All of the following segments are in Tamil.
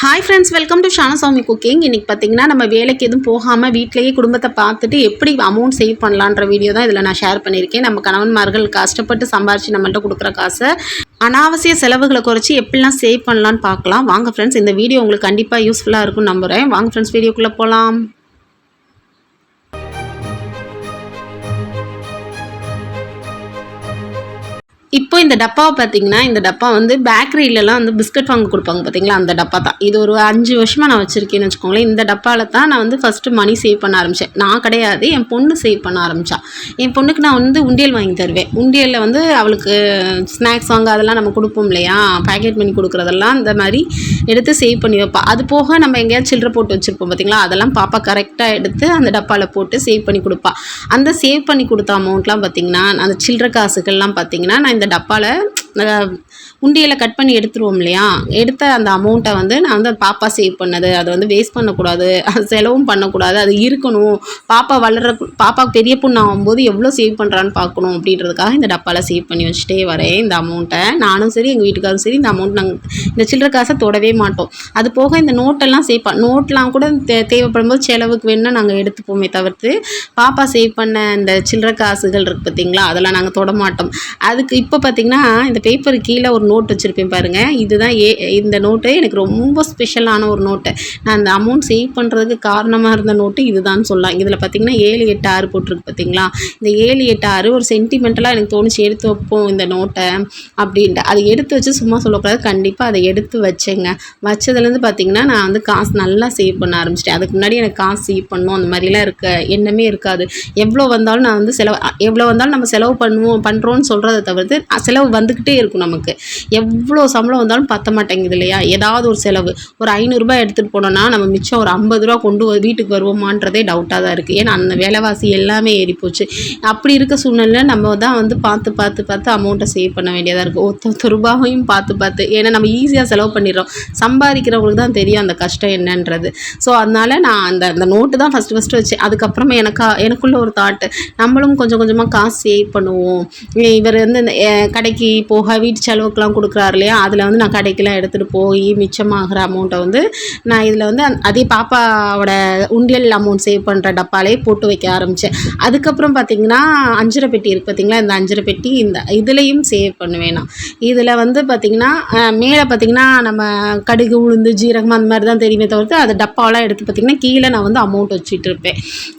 Hi friends welcome to ஷானசாமி cooking இன்றைக்கி பார்த்தீங்கன்னா நம்ம வேலைக்கு எதுவும் போகாமல் வீட்டிலேயே குடும்பத்தை பார்த்துட்டு எப்படி அமௌண்ட் சேவ் பண்ணலான்ற வீடியோ தான் இதில் நான் ஷேர் பண்ணியிருக்கேன். நம்ம கணவன்மார்கள் கஷ்டப்பட்டு சம்பாரிச்சு நம்மள்ட்ட கொடுக்குற காசை அனாவசிய செலவுகளை குறைச்சி எப்படிலாம் சேவ் பண்ணலான்னு பார்க்கலாம். வாங்க ஃப்ரெண்ட்ஸ் இந்த வீடியோ உங்களுக்கு கண்டிப்பாக யூஸ்ஃபுல்லாக இருக்கும்னு நம்புகிறேன் வாங்க ஃப்ரெண்ட்ஸ் வீடியோக்குள்ளே போகலாம் இப்போ இந்த டப்பாவை பார்த்தீங்கன்னா இந்த டப்பா வந்து பேக்கரியிலலாம் வந்து பிஸ்கட் வாங்க கொடுப்பாங்க பார்த்தீங்களா அந்த டப்பா தான். இது ஒரு அஞ்சு வருஷமாக நான் வச்சுருக்கேன்னு வச்சுக்கோங்களேன். இந்த டப்பாவில் தான் நான் வந்து ஃபஸ்ட்டு மணி சேவ் பண்ண ஆரம்பித்தேன் நான் கிடையாது என் பொண்ணு சேவ் பண்ண ஆரம்பித்தா என் பொண்ணுக்கு நான் வந்து உண்டியல் வாங்கி தருவேன். உண்டியலில் வந்து அவளுக்கு ஸ்நாக்ஸ் வாங்க அதெல்லாம் நம்ம கொடுப்போம் இல்லையா? பேக்கெட் பண்ணி கொடுக்குறதெல்லாம் இந்த மாதிரி எடுத்து சேவ் பண்ணி வைப்பா. அது போக நம்ம எங்கேயாவது சில்லறை போட்டு வச்சுருப்போம் பார்த்தீங்களா அதெல்லாம் பாப்பா கரெக்டாக எடுத்து அந்த டப்பாவில் போட்டு சேவ் பண்ணி கொடுப்பா. அந்த சேவ் பண்ணி கொடுத்த அமௌண்ட்லாம் பார்த்தீங்கன்னா அந்த சில்லற காசுகள்லாம் பார்த்தீங்கன்னா நான் இந்த டப்பாவில் உண்டியலை கட் பண்ணி எடுத்துருவோம் இல்லையா? எடுத்த அந்த அமௌண்ட்டை வந்து நான் வந்து பாப்பா சேவ் பண்ணது. அதை வந்து வேஸ்ட் பண்ணக்கூடாது. அது செலவும் பண்ணக்கூடாது. அது இருக்கணும். பாப்பா வளர்கிற பாப்பாவுக்கு பெரிய பொண்ணு ஆகும்போது எவ்வளோ சேவ் பண்ணுறான்னு பார்க்கணும் அப்படின்றதுக்காக இந்த டப்பாவில் சேவ் பண்ணி வச்சுட்டே வரேன் இந்த அமௌண்ட்டை நானும் சரி எங்கள் வீட்டுக்காரும் சரி இந்த அமௌண்ட் நாங்கள் இந்த சில்லறை காசை தொடவே மாட்டோம். அது போக இந்த நோட்டெல்லாம் சேவ் பண்ண நோட்லாம் கூட தே தேவைப்படும் போது செலவுக்கு வேணும்னா நாங்கள் எடுத்துப்போமே தவிர்த்து பாப்பா சேவ் பண்ண இந்த சில்லற காசுகள் இருக்குது பார்த்தீங்களா அதெல்லாம் நாங்கள் தொட மாட்டோம். அதுக்கு இப்போ பார்த்தீங்கன்னா இந்த பேப்பர் கீழே ஒரு நோட் வச்சுருப்பேன் பாருங்கள் இதுதான் ஏ இந்த நோட்டு எனக்கு ரொம்ப ஸ்பெஷலான ஒரு நோட்டு நான் அந்த அமௌண்ட் சேவ் பண்ணுறதுக்கு காரணமாக இருந்த நோட்டு இதுதான் சொல்லலாம். இதில் பார்த்தீங்கன்னா ஏழு எட்டு ஆறு போட்டிருக்கு பார்த்தீங்களா இந்த ஏழு எட்டு ஆறு ஒரு சென்டிமெண்டலாக எனக்கு தோணுச்சு எடுத்து வைப்போம் இந்த நோட்டை அப்படின்ட்டு. அதை எடுத்து வச்சு சும்மா சொல்லக்கூடாது. கண்டிப்பாக அதை எடுத்து வச்சேங்க. வச்சதுலேருந்து பார்த்தீங்கன்னா நான் வந்து காசு நல்லா சேவ் பண்ண ஆரம்பிச்சிட்டேன். அதுக்கு முன்னாடி எனக்கு காசு சேவ் பண்ணணும் அந்த மாதிரிலாம் இருக்க எண்ணமே இருக்காது. எவ்வளோ வந்தாலும் நான் வந்து செலவு எவ்வளோ வந்தாலும் நம்ம செலவு பண்ணுவோம் பண்ணுறோன்னு சொல்கிறத தவிர்த்து செலவு வந்துக்கிட்டே இருக்கும் நமக்கு. எவ்வளோ சம்பளம் வந்தாலும் பத்த மாட்டேங்குது இல்லையா? ஏதாவது ஒரு செலவு. ஒரு ஐநூறுரூபா எடுத்துகிட்டு போனோம்னா நம்ம மிச்சம் ஒரு ஐம்பது ரூபா கொண்டு வீட்டுக்கு வருவோமான்றதே டவுட்டாக தான் இருக்குது ஏன்னா அந்த விலைவாசி எல்லாமே ஏறி போச்சு அப்படி இருக்க சூழ்நிலை நம்ம தான் வந்து பார்த்து பார்த்து பார்த்து அமௌண்ட்டை சேவ் பண்ண வேண்டியதாக இருக்குது ஒத்த ஒத்த ரூபாவையும் பார்த்து பார்த்து. ஏன்னா நம்ம ஈஸியாக செலவு பண்ணிடுறோம். சம்பாதிக்கிறவங்களுக்கு தான் தெரியும் அந்த கஷ்டம் என்னன்றது. ஸோ அதனால நான் அந்த அந்த நோட்டு தான் ஃபஸ்ட்டு ஃபஸ்ட்டு வச்சேன். அதுக்கப்புறமா எனக்கா எனக்குள்ள ஒரு தாட்டு நம்மளும் கொஞ்சம் கொஞ்சமாக காசு சேவ் பண்ணுவோம். இவர் வந்து இந்த கடைக்கு போக வீட்டு செலவுக்கெலாம் கொடுக்குறாரு இல்லையா? அதில் வந்து நான் கடைக்கெலாம் எடுத்துகிட்டு போய் மிச்சமாகிற அமௌண்ட்டை வந்து நான் இதில் வந்து அதே பாப்பாவோட உண்டியல் அமௌண்ட் சேவ் பண்ணுற டப்பாலே போட்டு வைக்க ஆரம்பித்தேன் அதுக்கப்புறம் பார்த்தீங்கன்னா அஞ்சரை பெட்டி இருக்குது பார்த்தீங்களா இந்த அஞ்சரை பெட்டி இந்த இதுலேயும் சேவ் பண்ணுவேன் நான். இதில் வந்து பார்த்திங்கன்னா மேலே பார்த்திங்கன்னா நம்ம கடுகு உளுந்து ஜீரகம் அந்த மாதிரி தான் தெரியுமே தவிர்த்து அது டப்பாலாம் எடுத்து பார்த்திங்கன்னா கீழே நான் வந்து அமௌண்ட் வச்சுட்டு இருப்பேன்.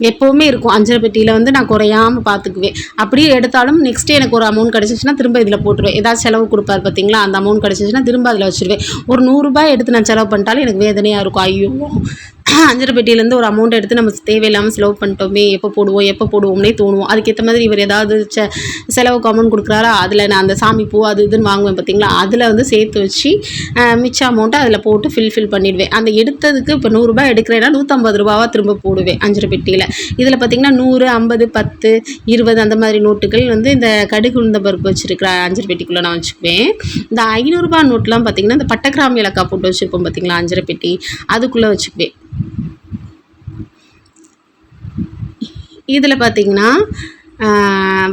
எப்போவுமே இருக்கும். அஞ்சரை பெட்டியில் வந்து நான் குறையாமல் பார்த்துக்குவேன் அப்படியே எடுத்தாலும் நெக்ஸ்ட் எனக்கு ஒரு அமௌண்ட் கிடச்சிச்சின்னா திரும்ப இதில் போட்டுருவேன். ஏதாவது செலவு கொடுப்பாரு பார்த்தீங்களா அந்த அமௌண்ட் கிடச்சிச்சின்னா திரும்ப அதில் வச்சுருவேன். ஒரு நூறுரூபா எடுத்து நான் செலவு பண்ணிட்டாலும் எனக்கு வேதனையாக இருக்கும். ஐயோ. அஞ்சரை பெட்டியிலேருந்து ஒரு அமௌண்ட் எடுத்து நம்ம தேவையில்லாமல் செலவு பண்ணிட்டோமே எப்போ போடுவோம் எப்போ போடுவோம்னே தோணுவோம். அதுக்கேற்ற மாதிரி இவர் ஏதாவது செ செலவுக்கு அமௌண்ட் கொடுக்குறாரா? அதில் நான் அந்த சாமி பூ அது இதுன்னு வாங்குவேன் பார்த்தீங்களா அதில் வந்து சேர்த்து வச்சு மிச்ச அமௌண்ட்டை அதில் போட்டு ஃபில் ஃபில் பண்ணிடுவேன். அந்த எடுத்ததுக்கு இப்போ நூறுரூபா எடுக்கிறேன்னா நூற்றம்பது ரூபாவாக திரும்ப போடுவேன் அஞ்சரை பெட்டியில் இதில் பார்த்தீங்கன்னா நூறு ஐம்பது பத்து இருபது அந்த மாதிரி நோட்டுகள் வந்து இந்த கடுகு உளுந்த பருப்பு வச்சுருக்கிற அஞ்சரை பெட்டிக்குள்ளே நான் வச்சுக்குவேன். இந்த ஐநூறுரூபா நோட்லாம் பார்த்தீங்கன்னா இந்த பட்டக்கிராமி இலக்கா போட்டு வச்சுருப்போம் பார்த்தீங்களா அஞ்சரை பெட்டி அதுக்குள்ளே வச்சுக்குவேன். இதில் பார்த்திங்கன்னா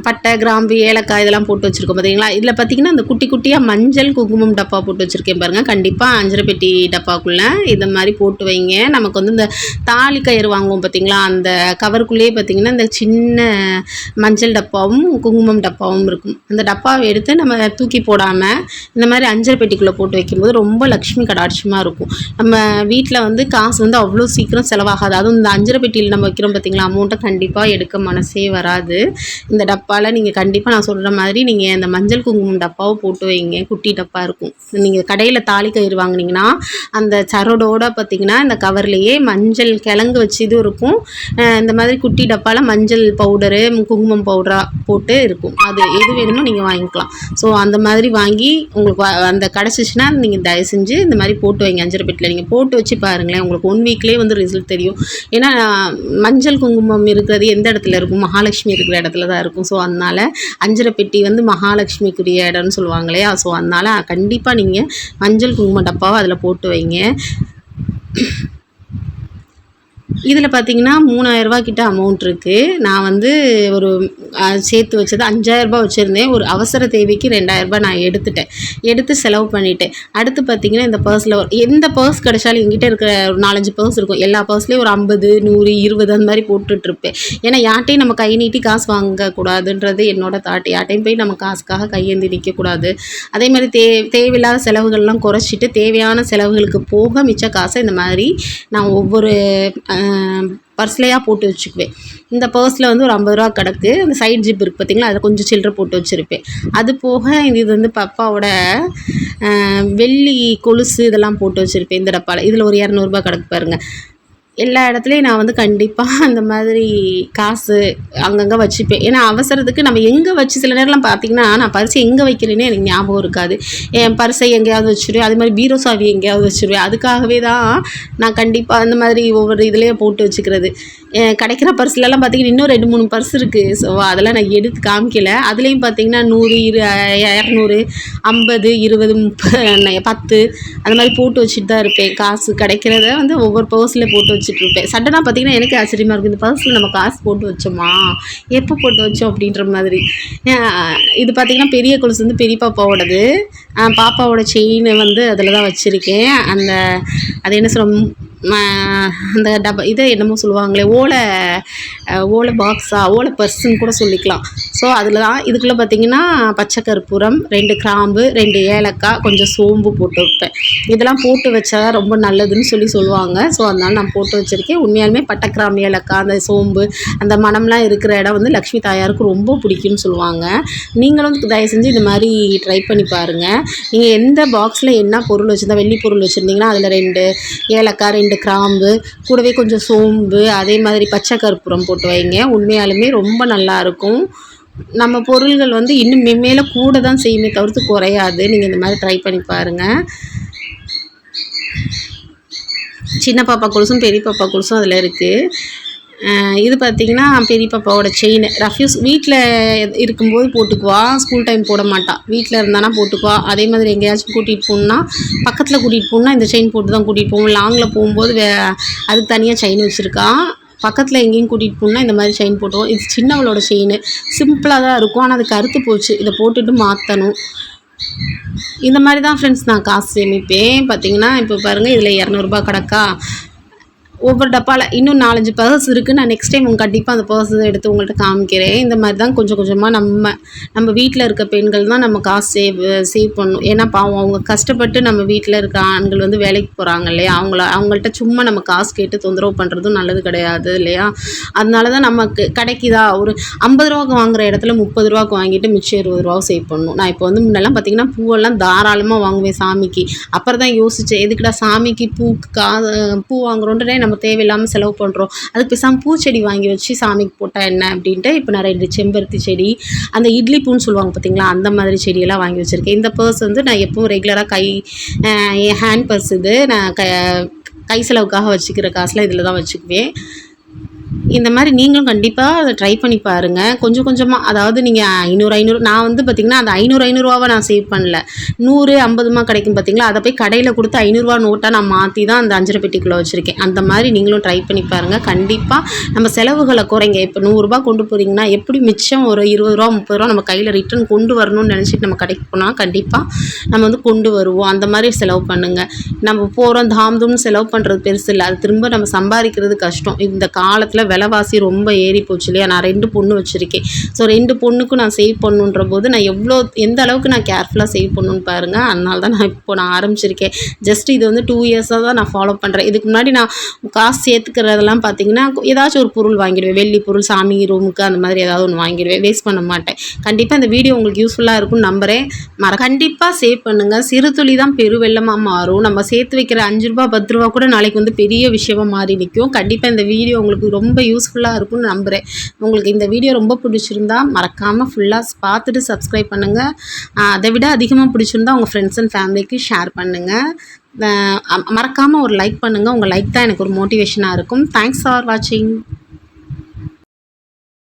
பட்டை கிராம்பு ஏலக்காய் இதெல்லாம் போட்டு வச்சுருக்கோம் பார்த்தீங்களா இதில் பார்த்தீங்கன்னா அந்த குட்டி குட்டியாக மஞ்சள் குங்குமம் டப்பா போட்டு வச்சுருக்கேன் பாருங்கள் கண்டிப்பாக அஞ்சரை பெட்டி டப்பாக்குள்ளே இந்த மாதிரி போட்டு வைங்க. நமக்கு வந்து இந்த தாலி கயிறு வாங்குவோம் பார்த்தீங்களா அந்த கவருக்குள்ளேயே பார்த்தீங்கன்னா இந்த சின்ன மஞ்சள் டப்பாவும் குங்குமம் டப்பாவும் இருக்கும். அந்த டப்பாவை எடுத்து நம்ம தூக்கி போடாமல் இந்த மாதிரி அஞ்சரை பெட்டிக்குள்ளே போட்டு வைக்கும்போது ரொம்ப லக்ஷ்மி கடாட்சியமாக இருக்கும். நம்ம வீட்டில் வந்து காசு வந்து அவ்வளோ சீக்கிரம் செலவாகாது. அதுவும் இந்த அஞ்சரை பெட்டியில் நம்ம வைக்கிறோம் பார்த்தீங்களா அமௌண்ட்டை கண்டிப்பாக எடுக்க மனசே வராது. இந்த டப்பாவில் நீங்கள் கண்டிப்பாக நான் சொல்கிற மாதிரி நீங்கள் அந்த மஞ்சள் குங்குமம் டப்பாவை போட்டு வைங்க. குட்டி டப்பா இருக்கும். நீங்கள் கடையில் தாலி கயிறு வாங்குனீங்கன்னா அந்த சரடோட பார்த்தீங்கன்னா இந்த கவர்லேயே மஞ்சள் கிழங்கு வச்சு இது இருக்கும். இந்த மாதிரி குட்டி டப்பாவில் மஞ்சள் பவுடரு குங்குமம் பவுடராக போட்டு இருக்கும். அது எது வேணுமோ நீங்கள் வாங்கிக்கலாம். ஸோ அந்த மாதிரி வாங்கி உங்களுக்கு அந்த கிடச்சிச்சின்னா நீங்கள் தயவு செஞ்சு இந்த மாதிரி போட்டு வைங்க. அஞ்சரை பெட்டில் நீங்கள் போட்டு வச்சு பாருங்களேன். உங்களுக்கு ஒன் வீக்லேயே வந்து ரிசல்ட் தெரியும். ஏன்னா மஞ்சள் குங்குமம் இருக்கிறது எந்த இடத்துல இருக்கும்? மகாலட்சுமி இருக்கிற இடத்துல தான் இருக்கும். ஸோ அதனால் அஞ்சரை பெட்டி வந்து மகாலட்சுமிக்குரிய இடம்னு சொல்லுவாங்க இல்லையா ஸோ அதனால் கண்டிப்பாக நீங்கள் மஞ்சள் குங்கும டப்பாவை அதில் போட்டு வைங்க. இதில் பார்த்தீங்கன்னா மூணாயிரரூபா கிட்ட அமௌண்ட் இருக்குது நான் வந்து ஒரு சேர்த்து வச்சது அஞ்சாயிரரூபா வச்சுருந்தேன். ஒரு அவசர தேவைக்கு ரெண்டாயிரரூபா நான் எடுத்துட்டேன். எடுத்து செலவு பண்ணிட்டேன். அடுத்து பார்த்தீங்கன்னா இந்த பர்ஸில் எந்த பர்ஸ் கிடைச்சாலும் எங்கிட்ட இருக்கிற ஒரு நாலஞ்சு பர்ஸ் இருக்கும். எல்லா பர்ஸ்லேயும் ஒரு ஐம்பது நூறு இருபது அந்த மாதிரி போட்டுட்ருப்பேன். ஏன்னா யார்ட்டையும் நம்ம கை நீட்டி காசு வாங்கக்கூடாதுன்றது என்னோட தாட் யார்ட்டையும் போய் நம்ம காசுக்காக கையேந்தி நிற்கக்கூடாது அதே மாதிரி தே தேவையில்லாத செலவுகள்லாம் குறைச்சிட்டு தேவையான செலவுகளுக்கு போக மிச்ச காசை இந்த மாதிரி நான் ஒவ்வொரு பர்ஸ்லையாக போட்டு வச்சுக்குவேன். இந்த பர்ஸில் வந்து ஒரு ஐம்பது ரூபா கிடக்கு. அந்த சைட் ஜிப் இருக்குது பார்த்திங்களா அதில் கொஞ்சம் சில்லறை போட்டு வச்சுருப்பேன். அது போக இது வந்து பப்பாவோட வெள்ளி கொலுசு இதெல்லாம் போட்டு வச்சுருப்பேன் இந்த டப்பாவில் இதில் ஒரு இரநூறுபா கிடக்கு பாருங்கள் எல்லா இடத்துலையும் நான் வந்து கண்டிப்பாக அந்த மாதிரி காசு அங்கங்கே வச்சுப்பேன். ஏன்னா அவசரத்துக்கு நம்ம எங்கே வச்சு சில நேரம்லாம் பார்த்தீங்கன்னா நான் பரிசை எங்கே வைக்கிறேனே எனக்கு ஞாபகம் இருக்காது. என் பரிசை எங்கேயாவது வச்சுருவேன். அது மாதிரி பீரோ சாவி எங்கேயாவது வச்சுருவேன். அதுக்காகவே தான் நான் கண்டிப்பாக அந்த மாதிரி ஒவ்வொரு இதுலேயே போட்டு வச்சுக்கிறது. கிடைக்கிற பர்ஸ்லலாம் பார்த்தீங்கன்னா இன்னும் ரெண்டு மூணு பர்ஸ் இருக்குது ஸோ அதெல்லாம் நான் எடுத்து காமிக்கல. அதுலேயும் பார்த்தீங்கன்னா நூறு இரு இரநூறு ஐம்பது இருபது முப்பது பத்து அந்த மாதிரி போட்டு வச்சுட்டு தான் இருப்பேன். காசு கிடைக்கிறத வந்து ஒவ்வொரு பர்ஸில் போட்டு வச்சுட்டு இருப்பேன். சடனாக பார்த்தீங்கன்னா எனக்கு ஆச்சரியமாக இருக்கும் இந்த பர்ஸில் நம்ம காசு போட்டு வச்சோமா? எப்போ போட்டு வச்சோம் அப்படின்ற மாதிரி. இது பார்த்திங்கன்னா பெரிய கொலுசு வந்து பெரிய பாப்பாவோடது. பாப்பாவோட செயின் வந்து அதில் தான் வச்சுருக்கேன். அந்த அது என்ன சொல்ல அந்த டப்பா இதை என்னமோ சொல்லுவாங்களே ஓலை ஓலை பாக்ஸா ஓலை பர்ஸுன்னு கூட சொல்லிக்கலாம். ஸோ அதில் தான் இதுக்குள்ளே பார்த்தீங்கன்னா பச்சை கற்பூரம் ரெண்டு கிராம்பு ரெண்டு ஏலக்காய் கொஞ்சம் சோம்பு போட்டு வைப்பேன். இதெல்லாம் போட்டு வச்சா ரொம்ப நல்லதுன்னு சொல்லி சொல்லுவாங்க. ஸோ அதனால் நான் போட்டு வச்சுருக்கேன். உண்மையாலுமே பட்டை கிராம்பு ஏலக்காய் அந்த சோம்பு அந்த மணம்லாம் இருக்கிற இடம் வந்து லக்ஷ்மி தாயாருக்கு ரொம்ப பிடிக்கும்னு சொல்லுவாங்க. நீங்களும் தயவு செஞ்சு இந்த மாதிரி ட்ரை பண்ணி பாருங்கள் நீங்கள் எந்த பாக்ஸில் என்ன பொருள் வச்சுருந்தா வெள்ளி பொருள் வச்சுருந்தீங்கன்னா அதில் ரெண்டு ஏலக்காய் ரெண்டு கிராம்பு கூடவே கொஞ்சம் சோம்பு அதே மாதிரி பச்சை கற்பூரம் போட்டு வைங்க. உண்மையாலுமே ரொம்ப நல்லாயிருக்கும் நம்ம பொருள்கள் வந்து இன்னும் மேலே கூட தான் செய்யுமே தவிர்த்து குறையாது. நீங்கள் இந்த மாதிரி ட்ரை பண்ணி பாருங்கள் சின்ன பாப்பா கொலுசும் பெரிய பாப்பா கொலுசும் அதில் இருக்குது இது பார்த்திங்கன்னா பெரிய பாப்பாவோட செயின் ரஃப்யூஸ் வீட்டில் இருக்கும்போது போட்டுக்குவா. ஸ்கூல் டைம் போட மாட்டா. வீட்டில் இருந்தானா போட்டுக்குவா. அதே மாதிரி எங்கேயாச்சும் கூட்டிகிட்டு போகணுன்னா பக்கத்தில் கூட்டிகிட்டு போகணுன்னா இந்த செயின் போட்டு தான் கூட்டிகிட்டு போவோம் லாங்கில் போகும்போது வே அதுக்கு தனியாக செயின் வச்சுருக்கா. பக்கத்தில் எங்கேயும் கூட்டிகிட்டு போகணுன்னா இந்த மாதிரி செயின் போட்டுவோம் இது சின்னவளோட செயின் சிம்பிளாக தான் இருக்கும். ஆனால் அது கருத்து போச்சு. இதை போட்டுட்டு மாற்றணும் இந்த மாதிரி தான் ஃப்ரெண்ட்ஸ் நான் காசு சேமிப்பேன். பார்த்தீங்கன்னா இப்போ பாருங்கள் இதில் இரநூறுபா கிடக்கா. ஒவ்வொரு டப்பாவில் இன்னும் நாலஞ்சு பர்ஸ் இருக்குது நான் நெக்ஸ்ட் டைம் உங்கள் கண்டிப்பாக அந்த பர்ஸ் எடுத்து உங்கள்கிட்ட காமிக்கிறேன். இந்த மாதிரி தான் கொஞ்சம் கொஞ்சமாக நம்ம நம்ம வீட்டில் இருக்க பெண்கள் தான் நம்ம காசு சேவ் சேவ் பண்ணணும். ஏன்னா பாவம் அவங்க கஷ்டப்பட்டு நம்ம வீட்டில் இருக்க ஆண்கள் வந்து வேலைக்கு போகிறாங்க இல்லையா? அவங்கள அவங்கள்ட்ட சும்மா நம்ம காசு கேட்டு தொந்தரவு பண்ணுறதும் நல்லது கிடையாது இல்லையா? அதனால தான் நமக்கு கிடைக்குதா? ஒரு ஐம்பது ரூபாய்க்கு வாங்குற இடத்துல முப்பது ரூபாய்க்கு வாங்கிட்டு மிச்சம் இருபது ரூபா சேவ் பண்ணணும். நான் இப்போ வந்து முன்னெல்லாம் பார்த்தீங்கன்னா பூவெல்லாம் தாராளமாக வாங்குவேன் சாமிக்கு. அப்புறம் தான் யோசித்தேன் எதுக்குடா சாமிக்கு பூ கா பூ வாங்குறோன்றே நம்ம தேவையில்லாமல் செலவு பண்ணுறோம் அதுக்கு பேசாமல் பூச்செடி வாங்கி வச்சு சாமிக்கு போட்டால் என்ன அப்படின்ட்டு இப்போ நான் ரெண்டு செம்பருத்தி செடி அந்த இட்லி பூன்னு சொல்லுவாங்க பார்த்தீங்களா அந்த மாதிரி செடியெல்லாம் வாங்கி வச்சுருக்கேன். இந்த பர்ஸ் வந்து நான் எப்பவும் ரெகுலராக கை என் ஹேண்ட் பர்ஸ் இது நான் க கை செலவுக்காக வச்சுக்கிற காசுலாம் இதில் தான் வச்சுக்குவேன். இந்த மாதிரி நீங்களும் கண்டிப்பாக அதை ட்ரை பண்ணி பாருங்கள் கொஞ்சம் கொஞ்சமாக அதாவது நீங்கள் ஐநூறு ஐநூறு நான் வந்து பார்த்திங்கன்னா அந்த ஐநூறு ஐநூறுரூவாவை நான் சேவ் பண்ணல. நூறு ஐம்பதுமா கிடைக்கும் பார்த்தீங்களா அதை போய் கடையில் கொடுத்து ஐநூறுரூவா நோட்டாக நான் மாற்றி தான் அந்த அஞ்சரை பெட்டிக்குள்ளே வச்சுருக்கேன். அந்த மாதிரி நீங்களும் ட்ரை பண்ணி பாருங்கள் கண்டிப்பாக நம்ம செலவுகளை குறைங்க. இப்போ நூறுரூபா கொண்டு போகிறீங்கன்னா எப்படி மிச்சம் ஒரு இருபது ரூபா முப்பது ரூபா நம்ம கையில் ரிட்டர்ன் கொண்டு வரணும்னு நினச்சிட்டு நம்ம கடைக்கு போனால் கண்டிப்பாக நம்ம வந்து கொண்டு வருவோம். அந்த மாதிரி செலவு பண்ணுங்கள் நம்ம போகிறோம் தாம் தூம்னு செலவு பண்ணுறது பெருசு இல்லை. அது திரும்ப நம்ம சம்பாதிக்கிறது கஷ்டம். இந்த காலத்தில் விலைவாசி ரொம்ப ஏறி போச்சு இல்லையா? நான் ரெண்டு பொண்ணு வச்சுருக்கேன். ஸோ ரெண்டு பொண்ணுக்கும் நான் சேவ் பண்ணுன்ற போது நான் எவ்வளோ எந்த அளவுக்கு நான் கேர்ஃபுல்லாக சேவ் பண்ணுன்னு பாருங்கள் அதனால தான் நான் இப்போ நான் ஆரம்பிச்சிருக்கேன். ஜஸ்ட் இது வந்து டூ இயர்ஸாக தான் நான் ஃபாலோ பண்ணுறேன் இதுக்கு முன்னாடி நான் காசு சேர்த்துக்கிறதெல்லாம் பார்த்தீங்கன்னா ஏதாச்சும் ஒரு பொருள் வாங்கிடுவேன். வெள்ளி பொருள் சாமி ரூமுக்கு அந்த மாதிரி ஏதாவது ஒன்று வாங்கிடுவேன். வேஸ்ட் பண்ண மாட்டேன். கண்டிப்பாக இந்த வீடியோ உங்களுக்கு யூஸ்ஃபுல்லாக இருக்கும்னு நம்புகிறேன் மற கண்டிப்பாக சேவ் பண்ணுங்கள் சிறு துளி தான் பெருவெள்ளமாக மாறும். நம்ம சேர்த்து வைக்கிற அஞ்சு ரூபா பத்து ரூபா கூட நாளைக்கு வந்து பெரிய விஷயமா மாறி நிற்கும் கண்டிப்பாக இந்த வீடியோ உங்களுக்கு ரொம்ப யூஸ்ஃபுல்லாக இருக்கும்னு நம்புகிறேன் உங்களுக்கு இந்த வீடியோ ரொம்ப பிடிச்சிருந்தா மறக்காமல் ஃபுல்லாக பார்த்துட்டு சப்ஸ்கிரைப் பண்ணுங்கள் அதை விட அதிகமாக பிடிச்சிருந்தா உங்கள் ஃப்ரெண்ட்ஸ் அண்ட் ஃபேமிலிக்கு ஷேர் பண்ணுங்கள் மறக்காமல் ஒரு லைக் பண்ணுங்கள் உங்கள் லைக் தான் எனக்கு ஒரு மோட்டிவேஷனாக இருக்கும். தேங்க்ஸ் ஃபார் வாட்சிங்